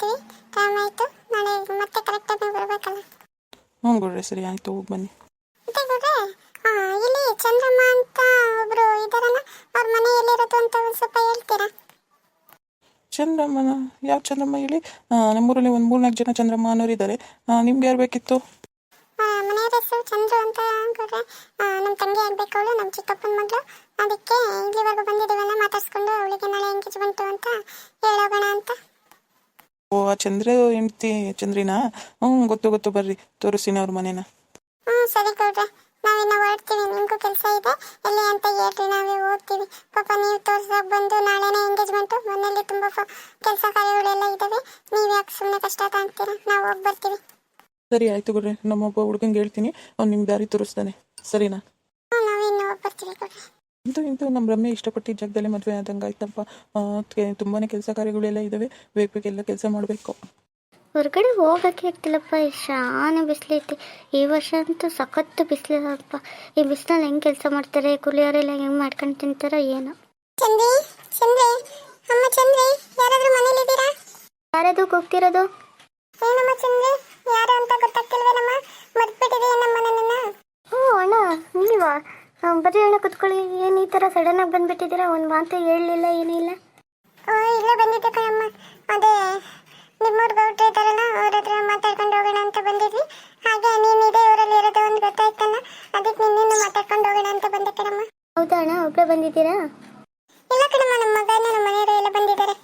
ಬರ್ತೀವಿ ಟೈಮ್ ಆಯಿತು. ನಾಳೆ ಮತ್ತೆ ಕರೆಕ್ಟ್ ಟೈಮಿಗೆ ಬರಬೇಕಲ್ಲ. ಹ್ಞೂ ಗೌಡ್ರೆ ಸರಿ ಆಯಿತು ಹೋಗಿ ಬನ್ನಿ. ಮತ್ತೆ ಆ, ಇಲ್ಲಿ ಚಂದ್ರಮ್ಮ ಅಂತ ಒಬ್ರು ಇದಾರಲ್ಲ ಅವ್ರ ಮನೆ ಎಲ್ಲಿರೋದು ಅಂತ ಒಂದು ಸ್ವಲ್ಪ ಹೇಳ್ತೀರಾ? ಚಂದ್ರಮ್ಮನ ಯಾವ ಚಂದ್ರಮ್ಮ ಹೇಳಿ? ನಮ್ಮೂರಲ್ಲಿ ಒಂದು ಮೂರ್ನಾಲ್ಕು ಜನ ಚಂದ್ರಮ್ಮ ಅನ್ನೋರು ಇದ್ದಾರೆ ನಿಮ್ಗೆ ಯಾರು ಬೇಕಿತ್ತು? ಆ, ಮನೆಯವ್ರ ಹೆಸರು ಚಂದ್ರು ಅಂತ ಆ, ನಮ್ಮ ತಂಗಿ ಆಗ್ಬೇಕು ಅವಳು ನಮ್ಮ ಚಿಕ್ಕಪ್ಪನ ಮಗಳು. ಅದಕ್ಕೆ ಇಲ್ಲಿವರೆಗೂ ಬಂದಿದ್ದೀವಲ್ಲ ಮಾತಾಡ್ಸ್ಕೊಂಡು ಅವಳಿಗೆ ನಾಳೆ ಎಂಗೇಜ್ಮೆಂಟು ಅಂತ ಹೇಳೋಗೋಣ ಅಂತ ಆ ಚಂದ್ರ ಹೆಂಡತಿ ಚಂದ್ರಿನಾ? ಹ್ಞೂ ಗೊತ್ತು ಗೊತ್ತು. ಬರ್ರಿ ತೋರಿಸ್ತೀನಿ ಅವ್ರ ಮನೇನ. ಹ್ಞೂ ಸರಿ ಗೌಡ್ರೆ. ನಾವಿನ್ನ ಹೊರಡ್ತೀವಿ. ನಿಮಗೂ ಕೆಲಸ ಇದೆ? ಎಲ್ಲಿ ಅಂತ ಹೇಳ್ರಿ ನಾವೇ ಹೋಗ್ತೀವಿ. ಪಾಪ ನೀವು ತೋರ್ಸಕ್ ಬಂದು ನಾಳೆನೇ ಎಂಗೇಜ್ಮೆಂಟು ಮನೇಲಿ ತುಂಬ ಕೆಲಸ ಕಾರ್ಯಗಳೆಲ್ಲ ಇದ್ದಾವೆ ನೀವು ಯಾಕೆ ಸುಮ್ಮನೆ ಕಷ್ಟ ತಾಂತೀರ ನಾವು ಹೋಗಿ ಬರ್ತೀವಿ. ಸರಿ ಆಯ್ತು ಗೌಡ್ರೆ. ನಮ್ಮೊಬ್ಬ ಹುಡುಗಂಗೆ ಹೇಳ್ತೀನಿ. ಅವ್ನು ನಿಮ್ಗೆ ದಾರಿ ತೋರಿಸ್ತಾನೆ. ಸರಿನಾ? ಹ್ಞೂ ನಾವಿನ್ನು ಹೋಗಿ ಬರ್ತೀವಿ ಗೌಡ್ರೆ. ಇಂತೂ ಇಂಥ ನಮ್ಮ ರಮ್ಯ ಇಷ್ಟಪಟ್ಟಿದ್ದ ಜಾಗದಲ್ಲಿ ಮದುವೆ ಆದಂಗೆ ಆಯ್ತಪ್ಪ. ತುಂಬಾ ಕೆಲಸ ಕಾರ್ಯಗಳೆಲ್ಲ ಇದ್ದಾವೆ ಬೇಗ ಬೇಗ ಎಲ್ಲ ಕೆಲಸ ಮಾಡಬೇಕು. ಹೊರಗಡೆ ಹೋಗಕ್ಕೆ ಆಗ್ತಿಲ್ಲಪ್ಪ. ಶಾನೆ ಐತಿ. ಈ ವರ್ಷ ಅಂತೂ ಸಖತ್ತು ಬಿಸಿಲಪ್ಪ ಈ ಬಿಸಿಲಲ್ಲಿ ಹೆಂಗೆ ಕೆಲಸ ಮಾಡ್ತಾರೆ ಕೂಲಿಯವರೆಲ್ಲ ಹೆಂಗ್ ಮಾಡ್ಕೊಂಡು ತಿಂತಾರ ಏನೋ. ಚಂದ್ರಿ ಚಂದ್ರಿ ಅಮ್ಮ ಚಂದ್ರಿ ಯಾರಾದ್ರೂ ಹೋಗ್ತಿರೋದು ಯಾರದು ಕೂಗ್ತಿರೋದು ಏನಮ್ಮ ಚಂದ್ರಿ ಯಾರು ಅಂತ ಗೊತ್ತಾಗ್ತಿಲ್ವೇನಮ್ಮ ಮರ್ತ್ಬಿಟ್ಟಿದೆಯಾ ನಮ್ಮ ನನ್ನನ್ನ ಹ್ಞೂ ಅಣ್ಣ ನೀವಾ ಬರ್ರಿ ಅಣ್ಣ ಕುತ್ಕೊಳ್ಳಿ. ಏನು ಈ ಥರ ಸಡನ್ನಾಗಿ ಬಂದುಬಿಟ್ಟಿದ್ದೀರಾ? ಒಂದು ಮಾತು ಹೇಳಲಿಲ್ಲ ಏನಿಲ್ಲ. ಇಲ್ಲ ಇಲ್ಲೇ ಬಂದಿದ್ದೆ ಕಣಮ್ಮ. ಅದೇ ನಿಮ್ಮೂರು ಗೌಡ್ರು ಇದ್ದಾರಲ್ಲ ಅವ್ರ ಹತ್ರ ಮಾತಾಡ್ಕೊಂಡು ಹೋಗೋಣ ಅಂತ ಬಂದಿದ್ವಿ. ಹಾಗೆ ನೀನು ಇದೇ ಊರಲ್ಲಿ ಇರೋದು ಒಂದು ಗೊತ್ತಾಯ್ತಲ್ಲ? ಅದಕ್ಕೆ ನಿನ್ನೇನು ಮಾತಾಡ್ಕೊಂಡು ಹೋಗೋಣ ಅಂತ ಬಂದೆ ಕಣಮ್ಮ. ಹೌದಾ ಅಣ್ಣ? ಒಬ್ಬರೇ ಬಂದಿದ್ದೀರಾ? ಇಲ್ಲ ಕಣಮ್ಮ ನಮ್ಮ ಮಗನ ನಮ್ಮ ಮನೆಯವರು ಎಲ್ಲ ಬಂದಿದ್ದಾರೆ.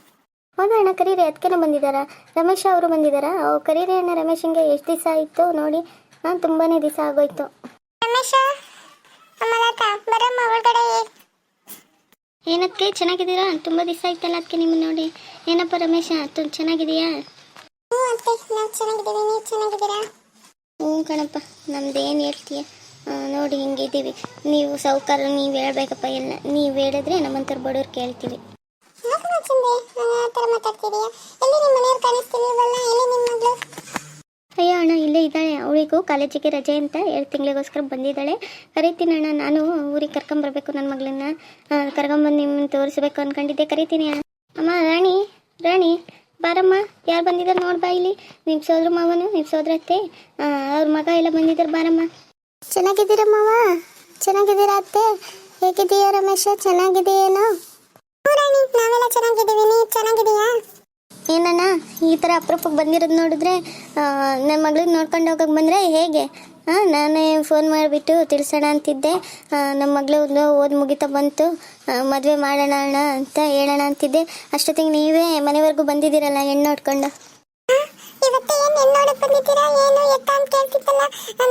ಹೌದಾ ಅಣ್ಣ? ಕರೀರಿ ಅದಕ್ಕೇನೆ ಬಂದಿದ್ದಾರಾ? ರಮೇಶ ಅವರು ಬಂದಿದ್ದಾರಾ? ಅವು ಕರೀರಿ ಅಣ್ಣ ರಮೇಶಂಗೆ ಎಷ್ಟು ದಿವಸ ಆಯಿತು ನೋಡಿ. ನಾನು ತುಂಬಾ ದಿವಸ ಆಗೋಯ್ತು. ರಮೇಶ? ಬರಮ್ಮ ಒಳಗಡೆ ಏನಕ್ಕೆ ಚೆನ್ನಾಗಿದ್ದೀರಾ? ತುಂಬ ದಿವಸ ಆಯ್ತಲ್ಲ ಅದಕ್ಕೆ ನಿಮ್ಮ ನೋಡಿ. ಏನಪ್ಪ ರಮೇಶ ತುಂಬ ಚೆನ್ನಾಗಿದೆಯಾ ಹ್ಞೂ ಅತ್ತೆ ನಾವು ಚೆನ್ನಾಗಿದ್ದೀವಿ ನೀವು ಚೆನ್ನಾಗಿದ್ದೀರಾ? ಹ್ಞೂ ಕಣಪ್ಪ ನಮ್ದೇನು ಹೇಳ್ತೀಯ? ನೋಡಿ ಹಿಂಗಿದ್ದೀವಿ ನೀವು ಸಾವುಕಾರ ನೀವು ಹೇಳ್ಬೇಕಪ್ಪ ಎಲ್ಲ. ನೀವು ಹೇಳಿದ್ರೆ ನಮ್ಮಂತರ ಬಡವ್ರು ಕೇಳ್ತೀವಿ. ಯಾಕಮ್ಮ ಚಂದ್ರಿ ನಾನು ಆ ಥರ ಮಾತಾಡ್ತಿದೀಯಾ? ಎಲ್ಲಿ ನಿಮ್ಮ ಮನೆಯವ್ರು ಕಾಣಿಸ್ತಿಲ್ವಲ್ಲ ಎಲ್ಲಿ ನಿಮ್ಮ ಮಗಳು? ಅಯ್ಯೋ ಅಣ್ಣ, ಇಲ್ಲೇ ಇದ್ದಾಳೆ. ಅವಳಿಗೂ ಕಾಲೇಜಿಗೆ ರಜೆ ಅಂತ ಎರಡು ತಿಂಗಳಿಗೋಸ್ಕರ ಬಂದಿದ್ದಾಳೆ. ಕರಿತೀನಿ ಅಣ್ಣ. ನಾನು ಊರಿಗೆ ಕರ್ಕೊಂಬರ್ಬೇಕು ನನ್ನ ಮಗಳನ್ನ. ಕರ್ಕೊಂಬಂದು ನಿಮ್ಮನ್ನು ತೋರಿಸ್ಬೇಕು ಅನ್ಕೊಂಡಿದ್ದೆ. ಕರಿತೀನಿ ಅಣ್ಣ. ಅಮ್ಮ, ರಾಣಿ ರಾಣಿ, ಬಾರಮ್ಮ. ಯಾರು ಬಂದಿದ್ದಾರೆ ನೋಡ್ಬಾ ಇಲ್ಲಿ. ನಿಮ್ಮ ಸೋದ್ರ ಮಾವನು ನಿಮ್ಮ ಸೋದ್ರತ್ತೆ ಅವ್ರ ಮಗ ಎಲ್ಲ ಬಂದಿದ್ದಾರೆ ಬಾರಮ್ಮ. ಚೆನ್ನಾಗಿದ್ದೀರಾ ಮಾವ? ಚೆನ್ನಾಗಿದ್ದೀರಾ ಅತ್ತೆ? ಹೇಗಿದೆಯಾ ರಮೇಶ? ಚೆನ್ನಾಗಿದೆಯೇನೋ ನಾವೆಲ್ಲ ಚೆನ್ನಾಗಿದ್ದೀವಿ. ನೀವು ಚೆನ್ನಾಗಿದೀಯಾ ಏನಣ್ಣ ಈ ಥರ ಅಪರೂಪಕ್ಕೆ ಬಂದಿರೋದು ನೋಡಿದ್ರೆ ನನ್ನ ಮಗಳಿಗೆ ನೋಡ್ಕೊಂಡು ಹೋಗಕ್ಕೆ ಬಂದರೆ ಹೇಗೆ? ಹಾಂ ನಾನೇ ಫೋನ್ ಮಾಡಿಬಿಟ್ಟು ತಿಳಿಸೋಣ ಅಂತಿದ್ದೆ. ನಮ್ಮ ಮಗಳು ಓದಿ ಮುಗಿತಾ ಬಂತು. ಮದುವೆ ಮಾಡೋಣ ಅಣ್ಣ ಅಂತ ಹೇಳೋಣ ಅಂತಿದ್ದೆ. ಅಷ್ಟೊತ್ತಿಗೆ ನೀವೇ ಮನೆವರೆಗೂ ಬಂದಿದ್ದೀರಲ್ಲ ಹೆಣ್ಣು ನೋಡ್ಕೊಂಡು? ಇವತ್ತು ಏನು ಹೆಣ್ಣು ನೋಡಕ್ಕೆ ಬಂದಿದ್ದೀರಾ? ಏನು ಎತ್ತ ಅಂತ ಕೇಳ್ತಿತ್ತಲ್ಲ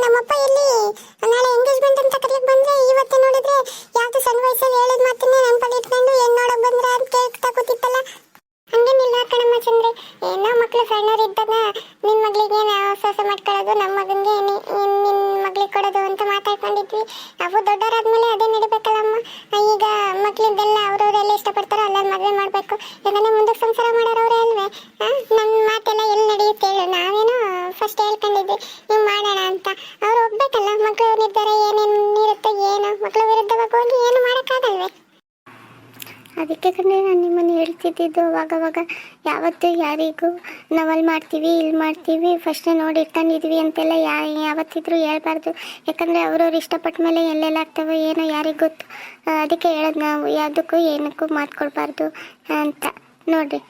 ನಮ್ಮಪ್ಪ ಎಲ್ಲಿ ಮಾಡ್ಕೊಳ್ಳೋದು ನಿನ್ನ ಮಗಳಿಗೆ ಕೊಡೋದು ಅಂತ ಮಾತಾಡ್ಕೊಂಡಿದ್ವಿ. ನಾವು ದೊಡ್ಡವರಾದ್ಮೇಲೆ ಅದೇ ನಡಿಬೇಕಲ್ಲಮ್ಮ. ಈಗ ಮಕ್ಳಿದ್ದೆಲ್ಲ ಅವ್ರವ್ರೆಲ್ಲ ಇಷ್ಟಪಡ್ತಾರೋ ಅಲ್ಲ ಮದುವೆ ಮಾಡಬೇಕು. ಯಾಕಂದ್ರೆ ಮುಂದಕ್ಕೆ ಸಂಸಾರ ಮಾಡೋರವ್ರೆ ಅಲ್ವೇ? ನನ್ನ ಮಾತೆಲ್ಲ ಎಲ್ಲಿ ನಡೆಯುತ್ತೆ ಹೇಳು. ನಾವೇನೋ ಫಸ್ಟ್ ಹೇಳ್ಕೊಂಡಿದ್ವಿ. ನೀವು ಮಾಡೋಣ ಅಂತ. ಅವ್ರು ಹೋಗ್ಬೇಕಲ್ಲ ಮಕ್ಕಳು ನಿರ್ಧಾರ ಏನೇನು ಇರುತ್ತೆ ಏನು. ಮಕ್ಕಳ ವಿರುದ್ಧವಾಗಿ ಹೋಗಿ ಏನು ಮಾಡೋಕ್ಕಾಗಲ್ವೇ? ಅದಕ್ಕೆ ಕಣ್ಣೆ ನಾನು ನಿಮ್ಮನ್ನು ಹೇಳ್ತಿದ್ದಿದ್ದು ಅವಾಗವಾಗ ಯಾವತ್ತೂ ಯಾರಿಗೂ ನಾವಲ್ಲಿ ಮಾಡ್ತೀವಿ ಇಲ್ಲಿ ಮಾಡ್ತೀವಿ ಫಸ್ಟ್ ನೋಡಿ ಇಟ್ಕೊಂಡಿದ್ವಿ ಅಂತೆಲ್ಲ ಯಾ, ಯಾವತ್ತಿದ್ರೂ ಹೇಳ್ಬಾರ್ದು. ಯಾಕಂದರೆ ಅವ್ರವ್ರು ಇಷ್ಟಪಟ್ಟ ಮೇಲೆ ಎಲ್ಲೆಲ್ಲ ಆಗ್ತವೆ ಏನೋ ಯಾರಿಗೆ ಗೊತ್ತು. ಅದಕ್ಕೆ ಹೇಳೋದು ನಾವು, ಯಾವುದಕ್ಕೂ ಏನಕ್ಕೂ ಮಾತ್ಕೊಡ್ಬಾರ್ದು ಅಂತ. ನೋಡಿರಿ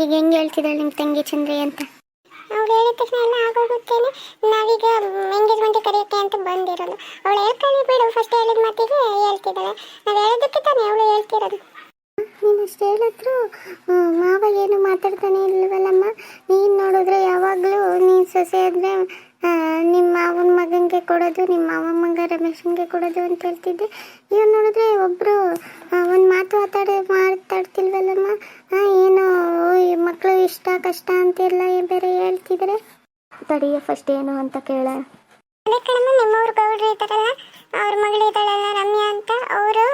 ಈಗ ಹೆಂಗೆ ಹೇಳ್ತಿದ್ದಾಳೆ ನಿಮ್ಮ ತಂಗಿ ಚಂದ್ರಿ ಅಂತ? ಅವ್ಳು ಹೇಳಿದ ತಕ್ಷಣ ಎಲ್ಲ ಆಗೋಗುತ್ತೇನೆ ನಾವೀಗ ಎಂಗೇಜ್ಮೆಂಟ್ ಕರೆಯುತ್ತೆ ಅಂತ ಬಂದಿರೋದು. ಅವಳು ಹೇಳ್ಕೊಳ್ಳಿ ಬಿಡು ಫಸ್ಟ್ ಹೇಳಿದ ಮಾತಿಗೆ ಹೇಳ್ತಿದ್ದಾಳೆ. ನಾವು ಹೇಳೋದಕ್ಕೆ ತಾನೇ ಅವಳು ಹೇಳ್ತಿರೋದು. ನೀನು ಅಷ್ಟು ಹೇಳಿದ್ರು ಮಾವ ಏನು ಮಾತಾಡ್ತಾನೆ ಇಲ್ವಲ್ಲಮ್ಮ? ನೀನು ನೋಡಿದ್ರೆ ಯಾವಾಗಲೂ ನೀನು ಸೊಸೆ ಆದರೆ ನಿಮ್ಮ ಮಾವನ ಮಗನಿಗೆ ಕೊಡೋದು ನಿಮ್ಮ ಮಾವ ಮಗ ರಮೇಶನ್ಗೆ ಕೊಡೋದು ಅಂತ ಹೇಳ್ತಿದ್ದೆ. ಇವಾಗ ನೋಡಿದ್ರೆ ಒಬ್ಬರು ಒಂದು ಮಾತು ಮಾತಾಡ ಮಾತಾಡ್ತಿಲ್ವಲ್ಲಮ್ಮ? ಆ, ಈ ಮಕ್ಕಳು ಇಷ್ಟ ಕಷ್ಟ ಅಂತಿಲ್ಲ ಬೇರೆ ಹೇಳ್ತಿದ್ರೆ? ತಡಿಯ ಫಸ್ಟ್ ಏನು ಅಂತ ಕೇಳ. ಅದೇ ಕಣಮ್ಮ ನಿಮ್ಮವ್ರ ಗೌಡ್ರು ಇದ್ದಾರಲ್ಲ ಅವ್ರ ಮಗಳು ಇದ್ದಾಳಲ್ಲ ರಮ್ಯಾ ಅಂತ ಅವರು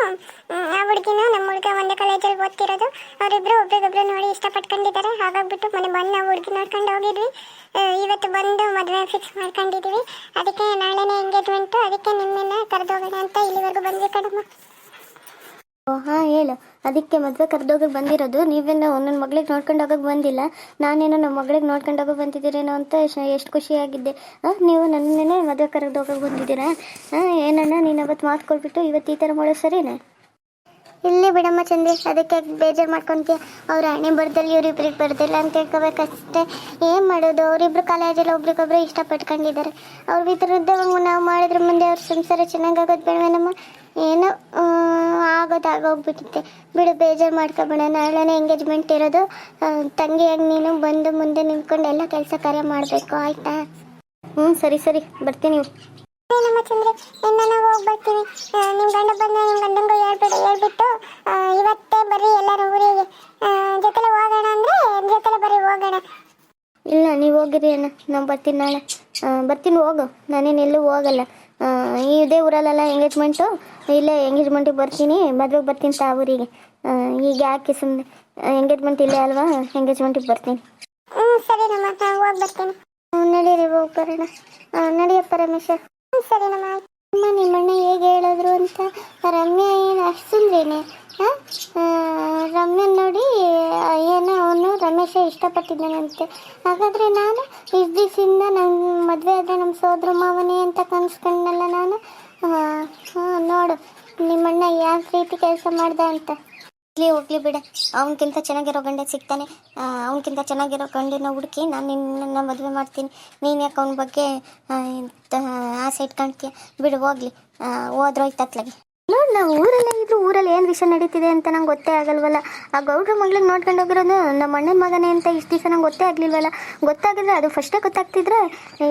ಓದ್ತಿರೋದು. ಅವರಿಬ್ರು ಒಬ್ರಿಗೊಬ್ರು ನೋಡಿ ಇಷ್ಟಪಟ್ಕೊಂಡಿದ್ದಾರೆ. ಹಾಗಾಗ್ಬಿಟ್ಟು ಮನೆ ಬಂದು ನಾವು ಹುಡುಗಿ ನೋಡ್ಕೊಂಡು ಹೋಗಿದ್ವಿ. ಇವತ್ತು ಬಂದು ಮದುವೆ ಫಿಕ್ಸ್ ಮಾಡ್ಕೊಂಡಿದ್ದೀವಿ ಅದಕ್ಕೆ ನಾಳೆನೇ ಎಂಗೇಜ್ಮೆಂಟು ಅದಕ್ಕೆ ನಿಮ್ಮನ್ನ ಕರೆದೋಗೋಣ ಅಂತ ಇಲ್ಲಿವರೆಗೂ ಬಂದ್ವಿ ಕಣಮ್ಮ. ಓ, ಹಾಂ, ಹೇಳು. ಅದಕ್ಕೆ ಮದುವೆ ಕರೆದೋಗಕ್ಕೆ ಬಂದಿರೋದು. ನೀವೇನೋ ನನ್ನ ಮಗಳಿಗೆ ನೋಡ್ಕೊಂಡು ಹೋಗಕ್ಕೆ ಬಂದಿಲ್ಲ. ನಾನೇನೋ ನಮ್ಮ ಮಗಳಿಗೆ ನೋಡ್ಕೊಂಡು ಹೋಗಕ್ಕೆ ಬಂದಿದ್ದೀರೇನೋ ಅಂತ ಎಷ್ಟು ಖುಷಿಯಾಗಿದ್ದೆ. ಹಾಂ ನೀವು ನನ್ನೇ ಮದುವೆ ಕರೆದೋಗಕ್ಕೆ ಬಂದಿದ್ದೀರಾ? ಹಾಂ ಏನಣ್ಣ, ನೀನು ಅವತ್ತು ಮಾತು ಕೊಟ್ಬಿಟ್ಟು ಇವತ್ತು ಈ ಥರ ಮಾಡೋ ಸರಿನಾ? ಇಲ್ಲಿ ಬಿಡಮ್ಮ ಚಂದ್ರಿ ಅದಕ್ಕೆ ಬೇಜಾರು ಮಾಡ್ಕೊಂತೀಯ. ಅವ್ರ ಹಣೆ ಬರ್ದಲ್ಲಿ ಇವ್ರಿಬ್ರಿಗೆ ಬರ್ದಿಲ್ಲ ಅಂತ ಹೇಳ್ಕೋಬೇಕಷ್ಟೇ ಏನು ಮಾಡೋದು? ಅವರಿಬ್ರು ಕಾಲೇಜಲ್ಲಿ ಒಬ್ರಿಗೊಬ್ರು ಇಷ್ಟಪಟ್ಕೊಂಡಿದ್ದಾರೆ ಅವ್ರ ವಿರುದ್ಧ ನಾವು ಮಾಡಿದ್ರೆ ಮುಂದೆ ಅವ್ರ ಸಂಸಾರ ಚೆನ್ನಾಗಾಗೋದು ಬೇಡವೇನಮ್ಮ? ಏನೋ ಆ, ಆಗೋದು ಆಗೋಗ್ಬಿಟ್ಟಿತ್ತೆ ಬಿಡು ಬೇಜಾರು ಮಾಡ್ಕೊಬೇಡ. ನಾಳೆನೇ ಎಂಗೇಜ್ಮೆಂಟ್ ಇರೋದು. ತಂಗಿಯಾಗಿ ನೀನು ಬಂದು ಮುಂದೆ ನಿಂತ್ಕೊಂಡು ಎಲ್ಲ ಕೆಲಸ ಕಾರ್ಯ ಮಾಡಬೇಕು ಆಯ್ತಾ? ಹ್ಞೂ ಸರಿ ಸರಿ. ಬರ್ತೀನಿ. ನಮ್ಮ ಚಂದ್ರೆ ಹೋಗಿ ಬರ್ತೀನಿ. ನಿಮ್ಮ ನಿಮ್ ಗಂಡ ಬಂದ ನಿಮ್ ಗಂಡಂಗೂ ಹೇಳ್ಬಿಡು ಹೇಳ್ಬಿಟ್ಟು ಇವತ್ತೇ ಬರ್ರಿ ಎಲ್ಲರೂ ಊರಿಗೆ. ಜೊತೆಲೆ ಹೋಗೋಣ ಅಂದ್ರೆ ಜೊತೆಲೆ ಬರ್ರಿ ಹೋಗೋಣ. ಇಲ್ಲ ನೀವು ಹೋಗಿರಿ ಅಣ್ಣ ನಾನು ಬರ್ತೀನಿ ನಾಳೆ. ಬರ್ತೀನಿ ಹೋಗು. ನಾನೇನು ಎಲ್ಲೂ ಹೋಗಲ್ಲ. ಇದೇ ಊರಲ್ಲೆಲ್ಲ ಎಂಗೇಜ್ಮೆಂಟು ಇಲ್ಲೇ ಎಂಗೇಜ್ಮೆಂಟಿಗೆ ಬರ್ತೀನಿ ಮದುವೆಗೆ ಬರ್ತೀನಿ ತಾ ಊರಿಗೆ. ಈಗ ಯಾಕೆ ಸುಮ್ಮನೆ ಎಂಗೇಜ್ಮೆಂಟ್ ಇಲ್ಲೇ ಅಲ್ವಾ ಎಂಗೇಜ್ಮೆಂಟಿಗೆ ಬರ್ತೀನಿ. ಹ್ಞೂ ಸರಿ ನಮ್ಮ ಹೋಗಿ ಬರ್ತೀನಿ. ನಡೀರಿ ಹೋಗಿ ಬರೋಣ. ನಡಿಯಪ್ಪ ರಮೇಶ. ಹ್ಮ್ ಸರಿ ನಮ್ಮ ಅಮ್ಮ, ನಿಮ್ಮಣ್ಣ ಹೇಗೆ ಹೇಳಿದ್ರು ಅಂತ? ರಮ್ಯಾ ಏನು ಅಷ್ಟು ಸುಂದ್ರಿನೇ ರಮ್ಯನ್ ನೋಡಿ, ಏನೋ ಅವನು ರಮೇಶ ಇಷ್ಟಪಟ್ಟಿದ್ದಾನಂತೆ. ಹಾಗಾದರೆ ನಾನು ಇಷ್ಟು ದಿವಸದಿಂದ ನನ್ನ ಮದುವೆ ಆದರೆ ನಮ್ಮ ಸೋದರ ಮಾವನೇ ಅಂತ ಕನ್ಸ್ಕೊಂಡಲ್ಲ ನಾನು? ನೋಡು, ನಿಮ್ಮಣ್ಣ ಯಾವ ರೀತಿ ಕೆಲಸ ಮಾಡ್ದ ಅಂತ. ಹೋಗ್ಲಿ ಹೋಗ್ಲಿ ಬಿಡ. ಅವನಕ್ಕಿಂತ ಚೆನ್ನಾಗಿರೋ ಗಂಡ ಸಿಗ್ತಾನೆ. ಅವನಕ್ಕಿಂತ ಚೆನ್ನಾಗಿರೋ ಗಂಡನ ಹುಡುಕಿ ನಾನು ನಿನ್ನನ್ನು ಮದುವೆ ಮಾಡ್ತೀನಿ. ನೀನು ಯಾಕೆ ಅವನ ಬಗ್ಗೆ ಆಸೆ ಇಟ್ಕೊಳ್ತೀಯ ಬಿಡು ಹೋಗ್ಲಿ. ಆ, ಹೋದ್ರೋಯ್ತು ಅತ್ಲಾಗೆ. ನಾವು ಊರಲ್ಲೇ ಇದ್ರು ಊರಲ್ಲಿ ಏನು ವಿಷಯ ನಡೀತಿದೆ ಅಂತ ನಂಗೆ ಗೊತ್ತೇ ಆಗಲ್ವಲ್ಲ? ಆ ಗೌಡ್ರ ಮಗ್ಳಿಗೆ ನೋಡ್ಕೊಂಡು ಹೋಗಿರೋದು ನಮ್ಮ ಅಣ್ಣನ ಮಗನೇ ಅಂತ ಇಷ್ಟು ದಿವಸ ನಂಗೆ ಗೊತ್ತೇ ಆಗ್ಲಿಲ್ವಲ್ಲ? ಗೊತ್ತಾಗಿದ್ರೆ ಅದು ಫಸ್ಟೇ ಗೊತ್ತಾಗ್ತಿದ್ರೆ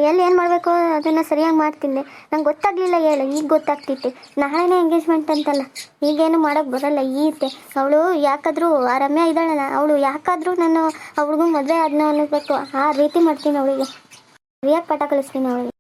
ಎಲ್ಲಿ ಏನು ಮಾಡಬೇಕು ಅದನ್ನು ಸರಿಯಾಗಿ ಮಾಡ್ತಿದ್ದೆ. ನಂಗೆ ಗೊತ್ತಾಗ್ಲಿಲ್ಲ ಹೇಳು, ಈಗ ಗೊತ್ತಾಗ್ತಿತ್ತು. ನಾಳೆನೇ ಎಂಗೇಜ್ಮೆಂಟ್ ಅಂತಲ್ಲ, ಈಗೇನು ಮಾಡೋಕ್ಕೆ ಬರಲ್ಲ ಈತೆ ಅವಳು ಯಾಕಾದರೂ ಆ ರಮ್ಯ ಇದ್ದಾಳಲ್ಲ, ಅವಳು ಯಾಕಾದರೂ ನಾನು ಅವಳಿಗೂ ಮದುವೆ ಆದ್ನ ಅನ್ನಬೇಕು ಆ ರೀತಿ ಮಾಡ್ತೀನಿ ಅವಳಿಗೆ. ಸರಿಯಾಗಿ ಪಾಠ ಕಳಿಸ್ತೀನಿ ಅವಳಿಗೆ.